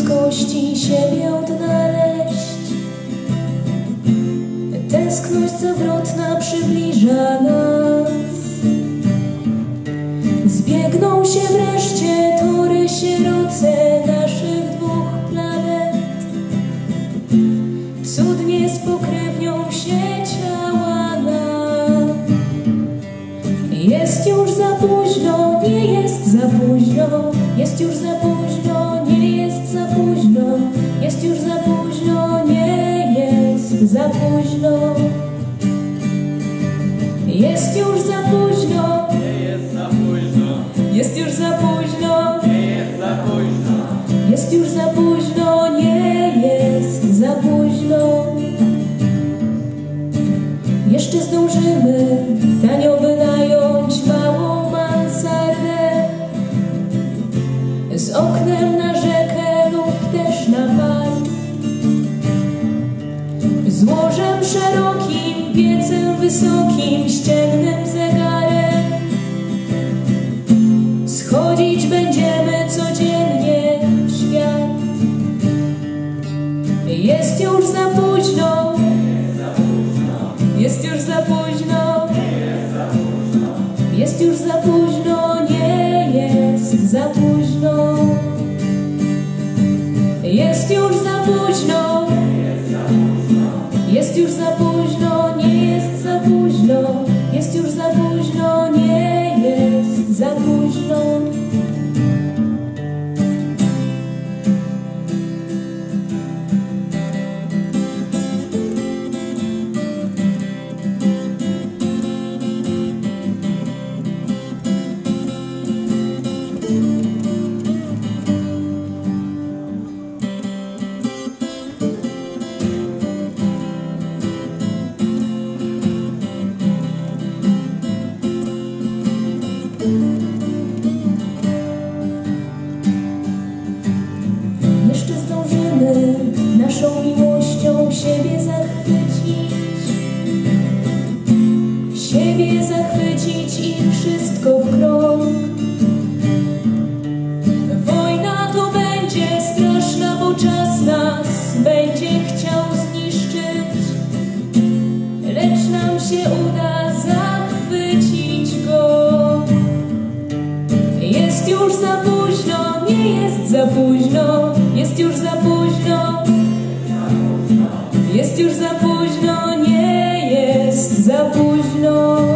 ludzkości siebie odnaleźć. Tęskność zawrotna przybliża nas. Zbiegną się wreszcie tory sieroce naszych dwóch planet. Cudnie spokrewnią się ciała nam. Jest już za późno, nie jest za późno, jest już za późno, za późno. Jest już za późno, Nie jest za późno, jest już za późno, wysokim, ściennym zegarem. Schodzić będziemy codziennie w świat. Jest już za późno, jest już za późno, jest już za późno, nie jest za późno. Jest już za późno, jest już za późno, naszą miłością siebie zachwycić. Siebie zachwycić i wszystko w krok. Wojna to będzie straszna, bo czas nas będzie chciał zniszczyć. Lecz nam się uda zachwycić go. Jest już za późno, nie jest za późno, jest już za późno. Jest za